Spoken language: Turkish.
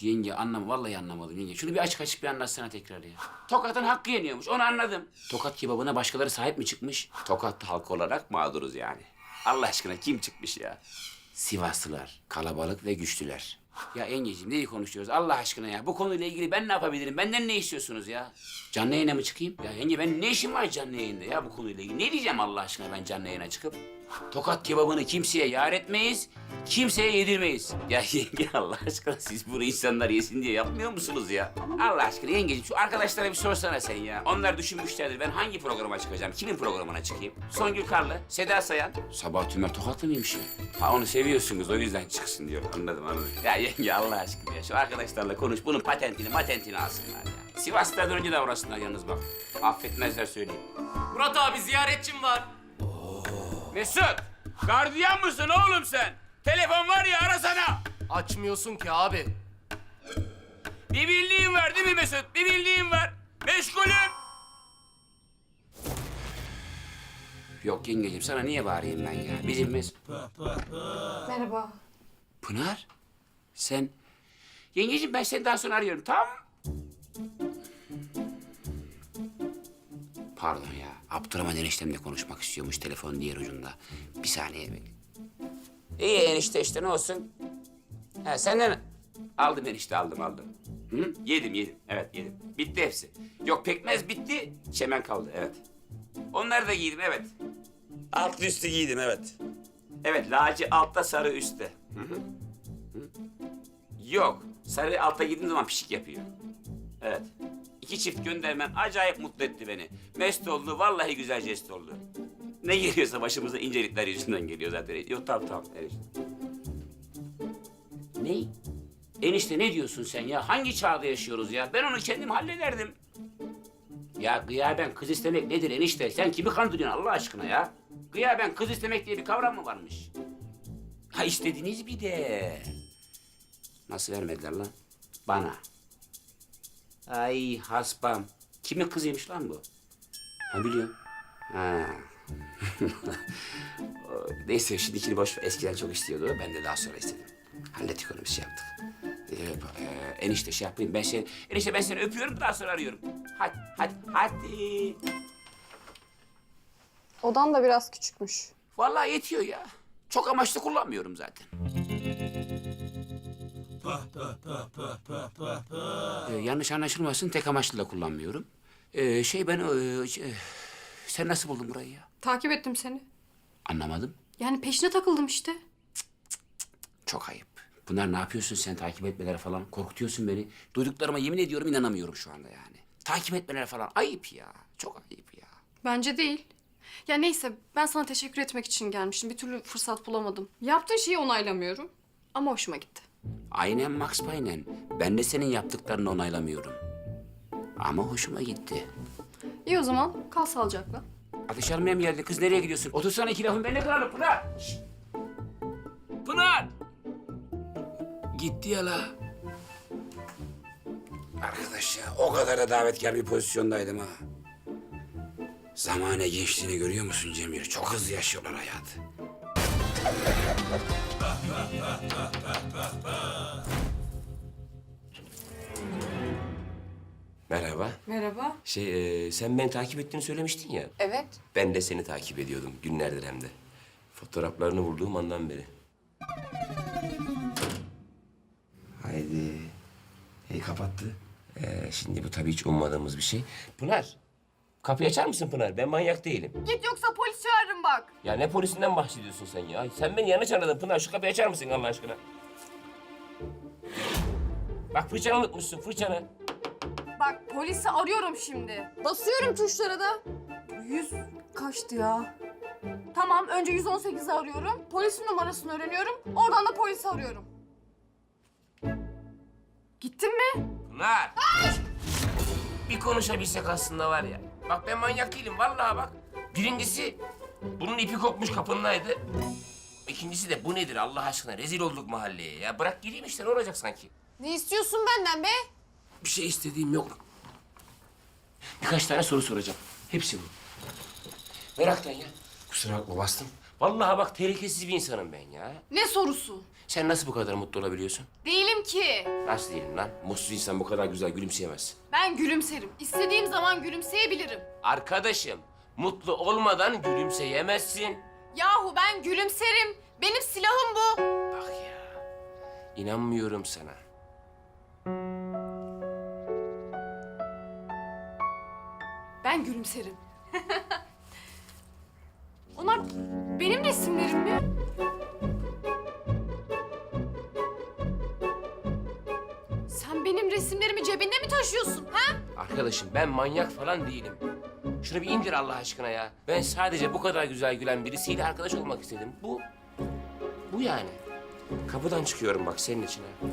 Yenge anlam vallahi anlamadım yenge. Şunu bir açık açık bir anlatsana tekrar ya. Tokat'ın hakkı yeniyormuş onu anladım. Tokat kebabına başkaları sahip mi çıkmış? Tokat halkı olarak mağduruz yani. Allah aşkına kim çıkmış ya? Sivaslılar, kalabalık ve güçlüler. Ya yengeciğim neyi konuşuyoruz Allah aşkına ya? Bu konuyla ilgili ben ne yapabilirim? Benden ne istiyorsunuz ya? Canlı yayına mı çıkayım? Ya yenge ben ne işim var canlı yayında ya bu konuyla ilgili? Ne diyeceğim Allah aşkına ben canlı yayına çıkıp? Tokat kebabını kimseye yar etmeyiz, kimseye yedirmeyiz. Ya yenge Allah aşkına siz bunu insanlar yesin diye yapmıyor musunuz ya? Allah aşkına yengeciğim şu arkadaşlara bir sorsana sen ya. Onlar düşünmüşlerdir ben hangi programa çıkacağım, kimin programına çıkayım? Songül Karlı, Seda Sayan. Sabah Tümer Tokatlı mıymış ya? Ha onu seviyorsunuz o yüzden çıksın diyor. Anladım anladım. Ya yenge Allah aşkına ya şu arkadaşlarla konuş bunun patentini matentini alsınlar ya. Sivas'tan önce davransınlar yalnız bak. Affetmezler söyleyeyim. Murat abi ziyaretçim var. Mesut! Gardiyan mısın oğlum sen? Telefon var ya arasana. Açmıyorsun ki abi. Bir bildiğin var değil mi Mesut? Bir bildiğin var. Meşgulüm. Yok yengeciğim sana niye bağırayım ben ya? Bizim Mesut... Merhaba. Pınar? Sen... Yengeciğim ben seni daha sonra arıyorum tamam mı? Pardon ya. Abdurrahman eniştemle konuşmak istiyormuş telefon diğer ucunda. Bir saniye bekle. İyi enişte işte ne olsun. Ha, senden aldım enişte aldım aldım. Hı? Yedim yedim evet yedim. Bitti hepsi. Yok pekmez bitti çemen kaldı evet. Onları da giydim evet. Altlı üstü giydim evet. Evet laci altta sarı üstte. Hı hı. Hı. Yok sarı altta giydiğim zaman pişik yapıyor. Evet. İki çift göndermen acayip mutlu etti beni. Mest oldu, vallahi güzel jest oldu. Ne geliyorsa başımıza incelikler yüzünden geliyor zaten. Yok tamam tamam. Evet. Ne? Enişte ne diyorsun sen ya? Hangi çağda yaşıyoruz ya? Ben onu kendim hallederdim. Ya gıyaben kız istemek nedir enişte? Sen kimi kandırıyorsun Allah aşkına ya? Gıyaben kız istemek diye bir kavram mı varmış? Ha istediniz bir de. Nasıl vermediler lan? Bana. Ay haspam. Kimin kızıymış lan bu? Ha biliyorum. Ha. Neyse şimdikini boş ver. Eskiden çok istiyordu. Ben de daha sonra istedim. Hallettik onu bir şey yaptık. Ee, e, enişte şey yapayım. Ben seni, enişte ben seni öpüyorum daha sonra arıyorum. Hadi, hadi, hadi. Odan da biraz küçükmüş. Vallahi yetiyor ya. Çok amaçlı kullanmıyorum zaten. Ee, yanlış anlaşılmasın tek amaçlı da kullanmıyorum. Ee, şey ben e, şey, sen nasıl buldun burayı ya? Takip ettim seni. Anlamadım. Yani peşine takıldım işte. Çok ayıp. Bunlar ne yapıyorsun sen takip etmeler falan? Korkutuyorsun beni. Duyduklarıma yemin ediyorum inanamıyorum şu anda yani. Takip etmeler falan ayıp ya. Çok ayıp ya. Bence değil. Ya neyse ben sana teşekkür etmek için gelmiştim. Bir türlü fırsat bulamadım. Yaptığın şeyi onaylamıyorum. Ama hoşuma gitti. Aynen Max Payne'en. Ben de senin yaptıklarını onaylamıyorum. Ama hoşuma gitti. İyi o zaman kal sağlıcakla. Ateş almaya mı geldin? Kız nereye gidiyorsun? Otursana iki lafın benimle kıralım Pınar. Şşt! Pınar! Gitti ya la. Arkadaş ya o kadar da davetkar bir pozisyondaydım ha. Zamane gençliğini görüyor musun Cemil? Çok hızlı yaşıyorlar hayatı. Merhaba. Merhaba. Şey, e, sen beni takip ettiğini söylemiştin ya. Evet. Ben de seni takip ediyordum günlerdir hem de. Fotoğraflarını bulduğum andan beri. Haydi. Hey kapattı. Ee, şimdi bu tabii hiç ummadığımız bir şey. Pınar, kapıyı açar mısın Pınar? Ben manyak değilim. Git yoksa polis çağırırım bak. Ya ne polisinden bahsediyorsun sen ya? Sen beni yanlış anladın Pınar. Şu kapıyı açar mısın Allah aşkına? Bak fırçanı unutmuşsun, fırçanı. Bak polisi arıyorum şimdi. Basıyorum tuşlara da. Yüz kaçtı ya? Tamam önce 118'i arıyorum. Polisin numarasını öğreniyorum. Oradan da polisi arıyorum. Gittin mi? Pınar! Bir konuşabilsek aslında var ya. Bak ben manyak değilim vallahi bak. Birincisi bunun ipi kopmuş kapındaydı. İkincisi de bu nedir Allah aşkına rezil olduk mahalleye ya. Bırak gireyim işte ne olacak sanki. Ne istiyorsun benden be? Bir şey istediğim yok. Birkaç tane soru soracağım. Hepsi bu. Meraktan ya. Kusura bakma bastım. Vallahi bak tehlikesiz bir insanım ben ya. Ne sorusu? Sen nasıl bu kadar mutlu olabiliyorsun? Değilim ki. Nasıl değilim lan? Mutsuz insan bu kadar güzel gülümseyemez. Ben gülümserim. İstediğim zaman gülümseyebilirim. Arkadaşım, mutlu olmadan gülümseyemezsin. Yahu ben gülümserim. Benim silahım bu. Bak ya, inanmıyorum sana. Gülümserim. Onlar benim resimlerim mi? Sen benim resimlerimi cebinde mi taşıyorsun ha? Arkadaşım ben manyak falan değilim. Şunu bir indir Allah aşkına ya. Ben sadece bu kadar güzel gülen birisiyle arkadaş olmak istedim. Bu, bu yani. Kapıdan çıkıyorum bak senin için ha.